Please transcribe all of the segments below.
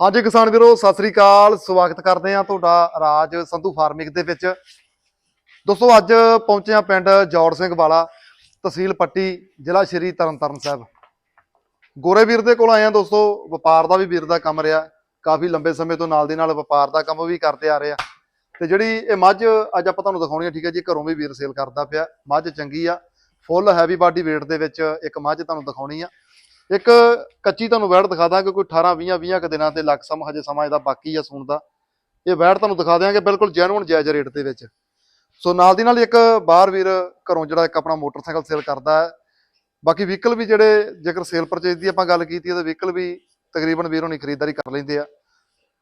ਹਾਂਜੀ ਕਿਸਾਨ ਵੀਰੋ, ਸਤਿ ਸ੍ਰੀ ਅਕਾਲ। ਸਵਾਗਤ ਕਰਦੇ ਹਾਂ ਤੁਹਾਡਾ ਰਾਜ ਸੰਧੂ ਫਾਰਮਿੰਗ ਦੇ ਵਿੱਚ। ਦੋਸਤੋ, ਅੱਜ ਪਹੁੰਚੇ ਹਾਂ ਪਿੰਡ ਜੌੜ ਸਿੰਘ ਵਾਲਾ, ਤਹਿਸੀਲ ਪੱਟੀ, ਜ਼ਿਲ੍ਹਾ ਸ਼੍ਰੀ ਤਰਨਤਾਰਨ ਸਾਹਿਬ। ਗੋਰੇ ਵੀਰ ਦੇ ਕੋਲ ਆਏ ਹਾਂ ਦੋਸਤੋ। ਵਪਾਰ ਦਾ ਵੀ ਵੀਰ ਦਾ ਕੰਮ ਰਿਹਾ। ਕਾਫੀ ਲੰਬੇ ਸਮੇਂ ਤੋਂ ਨਾਲ ਦੀ ਨਾਲ ਵਪਾਰ ਦਾ ਕੰਮ ਵੀ ਕਰਦੇ ਆ ਰਹੇ ਆ। ਤੇ ਜਿਹੜੀ ਇਹ ਮੱਝ ਅੱਜ ਆਪਾਂ ਤੁਹਾਨੂੰ ਦਿਖਾਉਣੀ ਆ, ਠੀਕ ਹੈ ਜੀ, ਘਰੋਂ ਵੀ ਵੀਰ ਸੇਲ ਕਰਦਾ ਪਿਆ। ਮੱਝ ਚੰਗੀ ਆ। ਫੁੱਲ ਹੈਵੀ ਬਾਡੀ weight ਦੇ ਵਿੱਚ ਇੱਕ ਮੱਝ ਤੁਹਾਨੂੰ ਦਿਖਾਉਣੀ ਆ। ਇੱਕ ਕੱਚੀ ਤੁਹਾਨੂੰ ਵੈੜ ਦਿਖਾ ਦਾਂਗੇ, ਕੋਈ 18 20 20 ਕੁ ਦਿਨਾਂ ਤੇ ਲੱਗ ਸਮ, ਹਜੇ ਸਮਾਂ ਇਹਦਾ ਬਾਕੀ ਆ ਸੂਣ ਦਾ। ਇਹ ਵੈੜ ਤੁਹਾਨੂੰ ਦਿਖਾ ਦਿਆਂਗੇ ਬਿਲਕੁਲ ਜੈਨੂਨ ਜਾਇਜ਼ ਰੇਟ ਦੇ ਵਿੱਚ। ਸੋ ਨਾਲ ਦੀ ਨਾਲ ਇੱਕ ਬਾਹਰ ਵੀਰ ਘਰੋਂ ਜਿਹੜਾ ਇੱਕ ਆਪਣਾ ਮੋਟਰਸਾਈਕਲ ਸੇਲ ਕਰਦਾ ਹੈ। ਬਾਕੀ ਵਹੀਕਲ ਵੀ ਜਿਹੜੇ ਜੇਕਰ ਸੇਲ ਪਰਚੇਜ ਦੀ ਆਪਾਂ ਗੱਲ ਕੀਤੀ ਤਾਂ ਵਹੀਕਲ ਵੀ ਤਕਰੀਬਨ ਵੀਰੋਂ ਨਹੀਂ ਖਰੀਦਦਾਰੀ ਕਰ ਲੈਂਦੇ ਆ।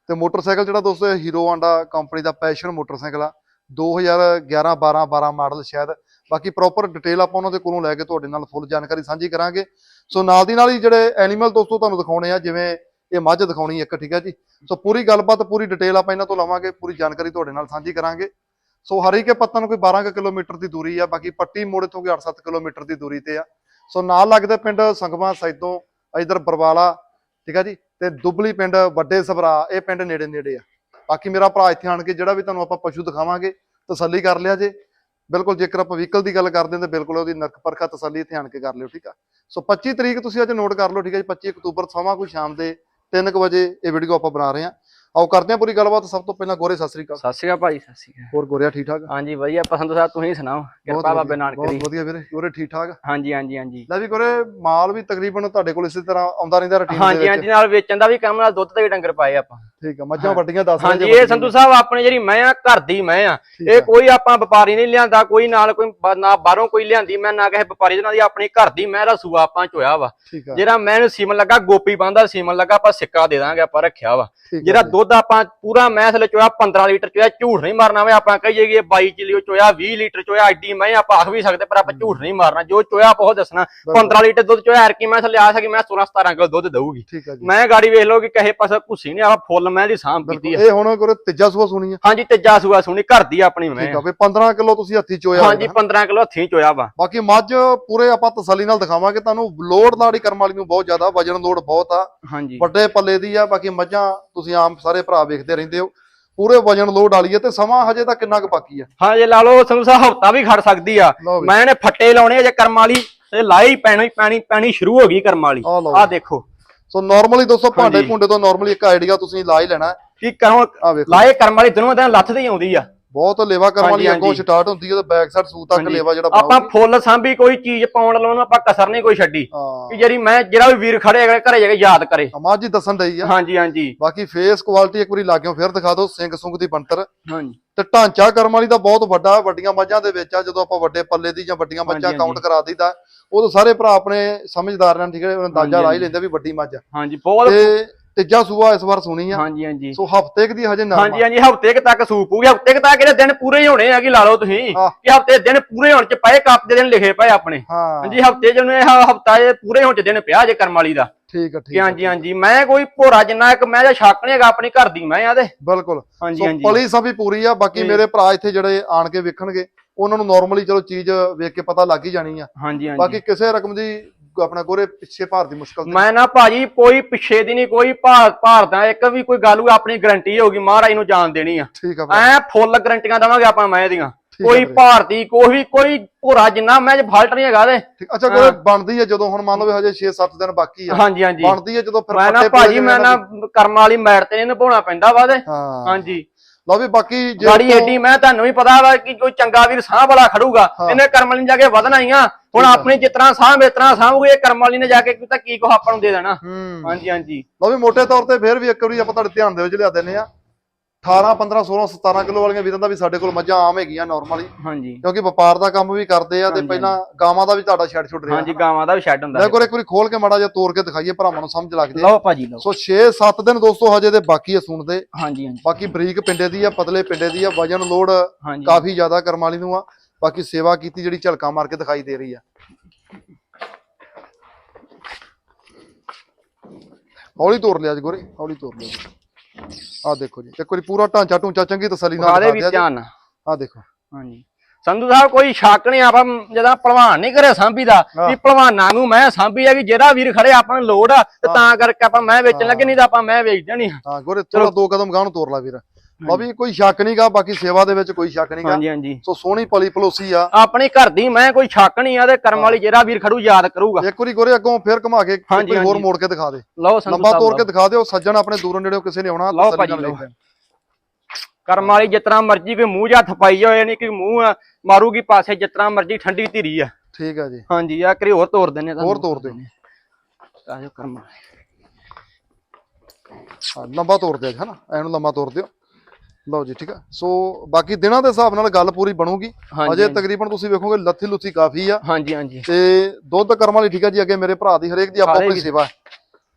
ਤੇ ਮੋਟਰਸਾਈਕਲ ਜਿਹੜਾ ਦੋਸਤੋ ਹੀਰੋ ਆਂਡਾ ਕੰਪਨੀ ਦਾ ਪੈਸ਼ਨ ਮੋਟਰਸਾਈਕਲ ਆ। 2011 12 12 ਮਾਡਲ ਸ਼ਾਇਦ। ਬਾਕੀ ਪ੍ਰੋਪਰ ਡਿਟੇਲ ਆਪਾਂ ਉਹਨਾਂ ਦੇ ਕੋਲੋਂ ਲੈ ਕੇ ਤੁਹਾਡੇ ਨਾਲ ਫੁੱਲ ਜਾਣਕਾਰੀ ਸਾਂਝੀ ਕਰਾਂਗੇ। ਸੋ ਨਾਲ ਦੀ ਨਾਲ ਹੀ ਜਿਹੜੇ ਐਨੀਮਲ ਦੋਸਤੋ ਤੁਹਾਨੂੰ ਦਿਖਾਉਣੇ ਆ, ਜਿਵੇਂ ਇਹ ਮੱਝ ਦਿਖਾਉਣੀ ਇੱਕ, ਠੀਕ ਹੈ ਜੀ? ਸੋ ਪੂਰੀ ਗੱਲਬਾਤ, ਪੂਰੀ ਡਿਟੇਲ ਆਪਾਂ ਇਹਨਾਂ ਤੋਂ ਲਵਾਂਗੇ, ਪੂਰੀ ਜਾਣਕਾਰੀ ਤੁਹਾਡੇ ਨਾਲ ਸਾਂਝੀ ਕਰਾਂਗੇ। ਸੋ ਹਰੀਕੇ ਪੱਤਨ ਨੂੰ ਕੋਈ 12 ਕੁ ਕਿਲੋਮੀਟਰ ਦੀ ਦੂਰੀ ਆ, ਬਾਕੀ ਪੱਟੀ ਮੋੜ ਤੋਂ ਕੋਈ 8-7 ਕਿਲੋਮੀਟਰ ਦੀ ਦੂਰੀ ਤੇ ਆ। ਸੋ ਨਾਲ ਲੱਗਦੇ ਪਿੰਡ ਸੰਗਮਾ ਸੈਦੋਂ ਇਧਰ ਬਰਵਾਲਾ, ਠੀਕ ਹੈ ਜੀ? ਤੇ ਦੁਬਲੀ ਪਿੰਡ ਵੱਡੇ ਸਭਰਾ, ਇਹ ਪਿੰਡ ਨੇੜੇ ਨੇੜੇ ਆ। ਬਾਕੀ ਮੇਰਾ ਭਰਾ ਇੱਥੇ ਆਣ ਕੇ ਜਿਹੜਾ ਵੀ ਤੁਹਾਨੂੰ ਆਪਾਂ ਪਸ਼ੂ ਦਿਖਾਵਾਂਗੇ, ਤਸੱਲੀ ਕਰ ਲਿਆ ਜੇ। ਬਿਲਕੁਲ, ਜੇਕਰ ਆਪਾਂ ਵਹੀਕਲ ਦੀ ਗੱਲ ਕਰਦੇ ਹਾਂ ਤਾਂ ਬਿਲਕੁਲ ਉਹਦੀ ਨਰਕ ਪਰਖਾ ਤਸੱਲੀ ਇੱਥੇ ਆਣ ਕੇ ਕਰ ਲਿਓ, ਠੀਕ ਆ? ਸੋ 25 ਤਰੀਕ ਤੁਸੀਂ ਅੱਜ ਨੋਟ ਕਰ ਲਓ, ਠੀਕ ਆ ਜੀ? 25 ਅਕਤੂਬਰ ਸਮਾਂ ਕੋਈ ਸ਼ਾਮ ਦੇ 3 ਵਜੇ ਇਹ ਵੀਡੀਓ ਆਪਾਂ ਬਣਾ ਰਹੇ ਹਾਂ। ਆਓ ਕਰਦੇ ਹਾਂ ਪੂਰੀ ਗੱਲਬਾਤ। ਸਭ ਤੋਂ ਪਹਿਲਾਂ ਗੋਰੇ ਸਤਿ ਸ੍ਰੀ ਅਕਾਲ। ਸਤਿ ਸ਼੍ਰੀ ਅਕਾਲ ਭਾਈ ਸਤਿ ਸ਼੍ਰੀ ਅਕਾਲ। ਹੋਰ ਗੋਰਿਆ ਠੀਕ ਠਾਕ? ਹਾਂਜੀ ਵਧੀਆ। ਪਸੰਦ ਸਾਹਿਬ ਤੁਸੀਂ ਸੁਣਾਓ। ਕਿਰਪਾ ਬਾਬੇ ਨਾਨਕ ਦੀ। ਬਹੁਤ ਵਧੀਆ ਵੀਰੇ। ਗੋਰੇ ਠੀਕ ਠਾਕ? ਹਾਂਜੀ ਹਾਂਜੀ ਹਾਂਜੀ। ਲੈ ਵੀ ਗੋਰੇ ਮਾਲ ਵੀ ਤਕਰੀਬਨ ਤੁਹਾਡੇ ਕੋਲ ਇਸੇ ਤਰ੍ਹਾਂ ਆਉਂਦਾ ਰਹਿੰਦਾ ਰੁਟੀਨ ਹਾਂਜੀ ਹਾਂਜੀ ਨਾਲ ਵੇਚਣ ਦਾ ਵੀ ਕੰਮ ਨਾਲ ਦੁੱਧ ਤੇ ਵੀ ਡੰਗਰ ਪਾਏ ਆਪਾਂ। ਠੀਕ ਆ ਮੱਝਾਂ ਵੱਡੀਆਂ ਦੱਸ ਹਾਂਜੀ ਇਹ ਸੰਧੂ ਸਾਹਿਬ ਆਪਣੇ ਜਿਹੜੀ ਮੈਂ ਆ ਘਰ ਦੀ ਮੈਂ ਆ ਇਹ ਕੋਈ ਆਪਾਂ ਵਪਾਰੀ ਨਹੀਂ ਲਿਆਂਦਾ ਕੋਈ ਨਾਲ ਕੋਈ ਬ- ਨਾ ਬਾਹਰੋਂ ਕੋਈ ਲਿਆਂਦੀ ਮੈਂ ਨਾ ਕਿਸੇ ਵਪਾਰੀ ਦੇ ਨਾਲ ਦੀ ਆਪਣੀ ਘਰ ਦੀ ਮੈਂ ਦਾ ਸੂਆ ਆਪਾਂ ਚੋਇਆ ਵਾ। ਠੀਕ ਆ। ਜਿਹੜਾ ਮੈਂ ਇਹਨੂੰ ਸੀਮਨ ਲੱਗਾ ਗੋਪੀ ਬੰਦਾ ਸੀਮਨ ਲੱਗਾ ਆਪਾਂ ਸਿੱਕਾ ਦੇ ਦਾਂਗੇ ਆਪਾਂ ਰੱਖਿਆ ਵਾ। ਠੀਕ ਆ ਜਿਹੜਾ। ਦੁੱਧ ਆਪਾਂ ਪੂਰਾ ਮੈਂ ਥਲੇ ਚੋਇਆ 15 ਲੀਟਰ ਚੋਇਆ ਝੂਠ ਨਹੀਂ ਮਾਰਨਾ ਵੇ ਆਪਾਂ ਕਹੀਏ ਕਿ ਇਹ 22 ਕਿਲੋ ਚੋਇਆ 20 ਲੀਟਰ ਚੋਇਆ ਐਡੀ ਮੈਂ ਆਪਾਂ ਆਖ ਵੀ ਸਕਦੇ ਪਰ ਆਪਾਂ ਝੂਠ ਨਹੀਂ ਮਾਰਨਾ। ਜੋ ਚੋਇਆ ਆਪਾਂ ਉਹ ਦੱਸਣਾ। 15 ਲੀਟਰ ਦੁੱਧ ਚੋਇਆ ਐਰ ਕੀ ਮੈਂ ਥਲੇ ਆ ਸਕੀ ਮੈਂ 16 17 ਕਿਲੋ ਦੁੱਧ ਦਊਗੀ। ਮੈਂ ਗਾੜੀ ਵੇਖ ਲਓ ਕਿ ਕਹੇ ਪਾਸੇ ਘੁੱਸੀ ਨਹੀਂ ਆ ਫੁੱਲ ਮੈਂ ਦੀ ਸਾਂਭ ਕੀਤੀ ਇਹ ਹੁਣ ਗੋਰੇ ਤੀਜਾ ਸੂਆ ਸੁਣੀ ਆ। ਹਾਂਜੀ ਤੇਜਾ ਸੂਆ ਸੁਣੀ ਘਰ ਦੀ ਆਪਣੀ ਮੈਂ। ਠੀਕ ਆ ਵੀ 15 ਕਿਲੋ ਤੁਸੀਂ ਹੱਥੀ ਚੋਇਆ ਹਾਂਜੀ 15 ਕਿਲੋ ਹੱਥੀਂ ਚੋਇਆ ਵਾ। ਬਾਕੀ ਮੱਝ ਪੂਰੇ ਆਪਾਂ ਤਸੱਲੀ ਨਾਲ ਦਿਖਾਵਾਂਗੇ ਤੁਹਾਨੂੰ ਲੋਡ ਲਾੜੀ ਕਰਮ ਵਾਲੀ ਨੂੰ ਬਹੁਤ ਜ਼ਿਆਦਾ ਵਜਨ ਲੋਡ ਬਹੁਤ ਆ। ਹਾਂਜੀ। ਵੱਡੇ ਪੱਲੇ ਦੀ ਆ ਬਾਕੀ ਮੱਝਾਂ ਤੁਸੀਂ ਆਮ ਸਾਰੇ ਭਰਾ ਵੇਖਦੇ ਰਹਿੰਦੇ ਹੋ। ਪੂਰੇ ਵਜਨ ਲੋਡ ਵਾਲੀ ਹੈ ਤੇ ਸਮਾਂ ਹਜੇ ਤਾਂ ਕਿੰਨਾ ਕੁ ਬਾਕੀ ਆ ਹਾਂ ਜੇ ਲਾ ਲਓ ਸਾਹਿਬ ਹਫਤਾ ਵੀ ਖੜ ਸਕਦੀ ਆ। ਮੈਂ ਇਹਨੇ ਫੱਟੇ ਲਾਉਣੇ ਆ ਜੇ ਕਰਮ ਵਾਲੀ ਤੇ ਲਾਈ ਪੈਣੀ ਪੈਣੀ ਪੈਣੀ ਸ਼ੁਰੂ ਹੋ ਗਈ ਕਰਮ ਵਾਲੀ। ਆ ਦੇਖੋ। ਸੋ ਨਾਰਮਲੀ ਦੋਸਤੋ ਭਾਂਡੇ। ਭੁੰਡੇ ਤੋਂ ਨਾਰਮਲੀ ਇੱਕ ਆਈਡੀਆ ਤੁਸੀਂ ਲਾ ਹੀ ਲੈਣਾ। ਕੀ ਕਰੋ ਲਾਏ ਕਰਮ ਵਾਲੀ ਦਿਨੋਂ ਦਿਨ ਲੱਥਦੀ ਹੀ ਆਉਂਦੀ ਆ। ਬਹੁਤ ਲੇਵਾ ਕਰਮ ਵਾਲੀ ਅੱਗੋਂ। ਸਟਾਰਟ ਹੁੰਦੀ ਹੈ ਤੇ ਬੈਕ ਸਾਈਡ ਸੂ ਤੱਕ। ਲੇਵਾ ਜਿਹੜਾ ਆਪਾਂ। ਫੁੱਲ ਸਾਂਭੀ ਕੋਈ ਚੀਜ਼ ਪਾਉਣ ਲਾਉਣ ਆਪਾਂ ਕਸਰ ਨਹੀਂ ਕੋਈ ਛੱਡੀ। ਕਿ ਜਿਹੜੀ ਮੈਂ ਜਿਹੜਾ ਵੀ ਵੀਰ ਖੜੇ ਹੈਗੇ ਘਰੇ ਜਾ ਕੇ ਯਾਦ ਕਰੇ। ਮੱਝ ਹੀ ਦੱਸਣ ਡਈ ਆ। ਹਾਂਜੀ ਹਾਂਜੀ। ਬਾਕੀ ਫੇਸ ਕੁਆਲਿਟੀ ਇੱਕ ਵਾਰੀ ਲਾਗਿਓ ਫਿਰ ਦਿਖਾ ਦਿਓ ਸਿੰਘ ਸੁੰਗ ਦੀ ਬੰਤਰ ਹਾਂਜੀ। ਤੇ ਢਾਂਚਾ ਕਰਮ ਵਾਲੀ ਦਾ ਬਹੁਤ ਵੱਡਾ ਵੱਡੀਆਂ ਮੱਝਾਂ ਦੇ ਵਿੱਚ ਆ ਜਦੋਂ ਆਪਾਂ ਵੱਡੇ ਪੱਲੇ ਦੀ ਜਾਂ ਵੱਡੀਆਂ ਮੱਝਾਂ ਕਾਊਂਟ ਕਰਾ ਦਈਦਾ ਉਦੋਂ ਸਾਰੇ ਭਰਾ ਆਪਣੇ ਸਮਝਦਾਰ ਨਾਲ ਠੀਕ ਹੈ ਅੰਦਾਜ਼ਾ ਲਾ ਹੀ। ਲੈਂਦੇ ਵੀ ਵੱਡੀ ਮੱਝ ਆ। ਹਾਂਜੀ ਬਹੁਤ ਤੀਜਾ ਸੂਆ ਇਸ ਵਾਰ ਸੁਣੀ ਆ। ਹਾਂਜੀ ਹਾਂਜੀ। ਸੋ ਹਫ਼ਤੇ ਕੁ ਦੀ ਹਜੇ ਨਾ ਹਾਂਜੀ ਹਾਂਜੀ ਹਫ਼ਤੇ ਤੱਕ ਸੂਪ ਹੋਊਗੀ ਹਫ਼ਤੇ ਤੱਕ ਇਹਦੇ ਦਿਨ ਪੂਰੇ ਹੀ ਹੋਣੇ ਆ ਕਿ ਲਾ ਲਓ ਤੁਸੀਂ। ਕਿ ਹਫ਼ਤੇ ਦਿਨ ਪੂਰੇ ਹੋਣ ਚ ਪਏ ਕੱਪ ਦੇ ਦਿਨ ਲਿਖੇ ਪਏ ਆਪਣੇ। ਹਾਂਜੀ ਹਫ਼ਤੇ ਜਿਹਨੂੰ ਇਹ ਹਫਤਾ ਇਹ ਪੂਰੇ ਹੋਣ ਚ ਦਿਨ ਪਿਆ ਜੇ ਕਰਮ ਵਾਲੀ ਦਾ। ਠੀਕ ਆ ਠੀਕ ਕਿ ਹਾਂਜੀ ਹਾਂਜੀ ਮੈਂ ਕੋਈ ਭੋਰਾ ਜਿੰਨਾ ਇੱਕ ਮੈਂ ਜਾਂ ਸ਼ੱਕ ਨਹੀਂ ਹੈਗਾ ਆਪਣੀ ਘਰ ਦੀ ਮੈਂ ਆ ਤੇ ਬਿਲਕੁਲ। ਹਾਂਜੀ ਸੋ ਹਾਂਜੀ। ਪਲੀ ਸਭ ਵੀ ਪੂਰੀ ਆ ਬਾਕੀ। ਮੇਰੇ ਭਰਾ ਇੱਥੇ ਜਿਹੜੇ ਆਣ ਕੇ ਵੇਖਣਗੇ ਉਹਨਾਂ ਨੂੰ ਨਾਰਮਲੀ ਚਲੋ ਚੀਜ਼ ਵੇਖ ਕੇ ਪਤਾ ਲੱਗ ਹੀ ਜਾਣੀ ਆ। ਹਾਂਜੀ ਹਾਂਜੀ। ਬਾਕੀ ਕਿਸੇ ਰਕਮ ਦੀ ਆਪਣਾ ਗੋਰੇ ਪਿੱਛੇ ਭਾਰ ਦੀ ਮੁਸ਼ਕਲ। ਮੈਂ ਨਾ ਭਾਜੀ ਕੋਈ ਪਿੱਛੇ ਦੀ ਨਹੀਂ ਕੋਈ ਭਾਰ ਭਾਰਦਾ ਇੱਕ ਵੀ ਕੋਈ ਗੱਲ ਹੋਊ ਆਪਣੀ ਗਰੰਟੀ ਹੋਊਗੀ ਮਹਾਰਾਜ ਨੂੰ ਜਾਣ ਦੇਣੀ ਆ। ਠੀਕ ਆ ਭਰਾ, ਐ ਫੁੱਲ ਗਰੰਟੀਆਂ ਦਵਾਂਗੇ ਆਪਾਂ ਮੈਂ ਦੀਆਂ ਠੀਕ ਆ ਕੋਈ। ਭਾਰ। ਦੀ ਕੋਈ ਵੀ ਕੋਈ ਭੋਰਾ ਜਿੰਨਾ ਮੈਂ ਜੇ ਫਾਲਟ ਨਹੀਂ ਹੈਗਾ ਠੀਕ ਅੱਛਾ ਗੋਰੇ ਬਣਦੀ ਹੈ ਜਦੋਂ ਹੁਣ ਮੰਨ ਲਓ ਹਜੇ 6-7 ਦਿਨ ਬਾਕੀ ਆ। ਹਾਂਜੀ ਹਾਂਜੀ। ਬਣਦੀ ਹੈ ਜਦੋਂ ਫਿਰ ਮੈਂ ਨਾ ਭਾਜੀ ਮੈਂ ਨਾ ਕਰਮ ਵਾਲੀ ਮੈਟ ਤੇ ਨਹੀਂ ਨਿਭਾਉਣਾ ਪੈਂਦਾ ਵਾ ਹਾਂ। ਹਾਂਜੀ। ਲਓ ਵੀ ਬਾਕੀ ਜੇ ਗਾੜੀ ਏਡੀ ਮੈਂ ਤੁਹਾਨੂੰ ਵੀ ਪਤਾ ਵਾ ਕਿ ਕੋਈ ਚੰਗਾ ਵੀਰ ਸਾਹ ਵਾਲਾ ਖੜੂਗਾ। ਇਹਨੇ ਕਰਮ ਵਾਲੀ ਨੇ ਜਾ ਕੇ ਵਧਣਾ ਹੀ ਆ। ਹੁਣ। ਆਪਣੀ ਜਿਤਨਾ ਸਾਹ ਮੇਤਨਾ ਸਾਹੂਗੇ ਇਹ ਕਰਮ ਵਾਲੀ ਨੇ ਜਾ ਕੇ ਕਿਤਾ ਕੀ ਕੋ ਆਪਾਂ ਨੂੰ ਦੇ ਦੇਣਾ। ਹਾਂਜੀ ਹਾਂਜੀ। ਲਓ ਵੀ ਮੋٹے ਤੌਰ ਤੇ ਫਿਰ ਵੀ ਇੱਕ ਵਾਰੀ ਆਪਾਂ ਤੁਹਾਡੇ ਧਿਆਨ ਦੇ ਵਿੱਚ ਲਿਆ ਦਿੰਨੇ ਆ 18 15 16 17 ਕਿਲੋ ਵਾਲੀਆਂ ਵੀਰਾਂ ਦਾ ਵੀ ਸਾਡੇ ਕੋਲ ਮੱਝਾਂ ਆਮ ਹੈਗੀਆਂ ਨਾਰਮਲੀ ਹਾਂਜੀ। ਕਿਉਂਕਿ ਵਪਾਰ ਦਾ ਕੰਮ ਵੀ ਕਰਦੇ ਆ ਤੇ ਹਾਂਜੀ, ਪਹਿਲਾਂ ਗਾਵਾਂ ਦਾ ਵੀ ਤੁਹਾਡਾ ਛੱਡ ਛੁੱਟ ਰਿਹਾ। ਹਾਂਜੀ ਗਾਵਾਂ ਦਾ ਵੀ ਸ਼ੈੱਡ ਹੁੰਦਾ। ਮੈਂ ਕੋਲ ਇੱਕ ਵਾਰੀ ਖੋਲ ਕੇ ਮਾੜਾ ਜਿਹਾ ਤੋੜ ਕੇ ਦਿਖਾਈਏ ਭਰਾਵਾਂ ਨੂੰ ਸਮਝ ਲੱਗ ਜੇ ਲਓ ਭਾਜੀ ਲਓ। ਸੋ 6-7 ਦਿਨ ਦੋਸਤੋ ਹਜੇ ਦੇ ਬਾਕੀ ਆ ਸੁਣਦੇ ਹਾਂਜੀ ਹਾਂਜੀ। ਬਾਕੀ ਬਰੀਕ ਪਿੰਡੇ ਦੀ ਆ ਪਤਲੇ ਪਿੰਡੇ ਦੀ ਆ ਵਜਨ ਲੋਡ ਕਾਫੀ ਜ਼ਿਆਦਾ ਕਰਮ ਵਾਲੀ ਨੂੰ ਆ। ਬਾਕੀ ਸੇਵਾ ਕੀਤੀ ਜਿਹੜੀ ਝਲਕਾਂ ਮਾਰ ਕੇ ਦਿਖਾਈ ਦੇ ਰਹੀ ਆ। ਹੌਲੀ ਤੋੜ ਲਿਆ ਜੀ ਗੋਰੇ ਹੌਲੀ ਤੋੜ ਲਿਆ ਜੀ। ਆ ਦੇਖੋ ਜੀ ਇੱਕ ਵਾਰੀ ਪੂਰਾ ਢਾਂਚਾ ਢੂੰਚਾ ਚੰਗੀ ਤਸੱਲੀ ਨਾਲ ਖਾਦੇ ਵੀ ਦਿਖਾ ਦਿਆ ਜੀ ਧਿਆਨ। ਆ ਦੇਖੋ ਹਾਂਜੀ ਸੰਧੂ ਸਾਹਿਬ ਕੋਈ ਸ਼ੱਕ ਨਹੀਂ ਆਪਾਂ ਜਦੋਂ ਭਲਵਾਨ ਨਹੀਂ ਕਰੇ ਸਾਂਭੀ ਦਾ। ਵੀ ਭਲਵਾਨਾਂ ਨੂੰ ਮੈਂ ਸਾਂਭੀ ਆ ਕਿ ਜਿਹੜਾ ਵੀਰ ਖੜੇ ਆਪਾਂ ਨੂੰ ਲੋੜ ਆ ਤੇ। ਤਾਂ ਕਰਕੇ ਆਪਾਂ ਮੈਂ ਵੇਚਣ ਲੱਗੇ ਨਹੀਂ ਤਾਂ ਆਪਾਂ ਮੈਂ ਵੇਚ ਦੇਣੀ। ਹਾਂ ਗੋਰੇ ਚਲੋ ਦੋ ਕਦਮ ਗਾਂ ਨੂੰ ਤੋਰ ਲਾ ਵੀਰ ਲਓ ਵੀ ਕੋਈ ਸ਼ੱਕ ਨਹੀਂਗਾ ਬਾਕੀ ਸੇਵਾ ਦੇ ਵਿੱਚ ਕੋਈ ਸ਼ੱਕ ਨਹੀਂਗਾ ਹਾਂਜੀ ਹਾਂਜੀ। ਸੋ ਸੋਹਣੀ ਪਲੀ ਪਲੋਸੀ ਆ। ਆਪਣੀ ਘਰ ਦੀ ਮੈਂ ਕੋਈ ਸ਼ੱਕ ਨਹੀਂ ਆ ਤੇ ਕਰਮ ਵਾਲੀ ਜਿਹੜਾ ਵੀਰ ਖੜੂ ਯਾਦ ਕਰੂਗਾ। ਇੱਕ ਵਾਰੀ ਗੋਰੇ ਅੱਗੋਂ ਫੇਰ ਘੁਮਾ ਕੇ ਵਾਰੀ ਹੋਰ। ਮੋੜ ਕੇ ਦਿਖਾ ਦੇ। ਲਓ ਲੰਬਾ ਤੋਰ ਕੇ। ਦਿਖਾ ਦਿਓ ਸੱਜਣ ਆਪਣੇ ਦੂਰੋਂ ਨੇੜਿਓਂ ਕਿਸੇ ਨੇ ਆਉਣਾ ਲਓ ਤਸੱਲੀ ਭਾਜੀ, ਨਾਲ। ਕਰਮ ਵਾਲੀ ਜਿਤਨਾ ਮਰਜ਼ੀ ਕੋਈ ਮੂੰਹ ਜਾਂ ਥਪਾਈ ਹੋਏ ਨਹੀਂ ਕਿ ਮੂੰਹ ਮਾਰੂਗੀ ਪਾਸੇ ਜਿਤਨਾ ਮਰਜ਼ੀ ਠੰਡੀ ਧੀਰੀ ਆ। ਠੀਕ ਆ ਜੀ। ਹਾਂਜੀ ਆ ਕਰੀ ਹੋਰ ਤੋੜ ਦਿੰਨੇ ਹੋਰ ਤੋਰ ਦਿਓ। ਆਜੋ ਕਰਮ ਲੰਬਾ ਤੋਰ ਦਿਓ ਹਨਾ? ਐਨੂੰ ਲੰਬਾ ਤੋਰ ਦਿਓ। ਲਓ ਜੀ ਠੀਕ ਆ ਸੋ ਬਾਕੀ ਦਿਨਾਂ ਦੇ ਹਿਸਾਬ ਨਾਲ ਗੱਲ ਪੂਰੀ ਬਣੂਗੀ ਅਜੇ। ਤਕਰੀਬਨ ਤੁਸੀਂ ਵੇਖੋਗੇ ਲੱਥੀ ਲੁੱਥੀ ਕਾਫੀ ਆ ਹਾਂਜੀ ਹਾਂਜੀ ਤੇ ਦੁੱਧ ਕਰਮ ਵਾਲੀ ਠੀਕ ਆ ਜੀ ਅੱਗੇ ਮੇਰੇ ਭਰਾ ਦੀ ਹਰੇਕ ਦੀ ਆਪੋ ਆਪਣੀ। ਸੇਵਾ।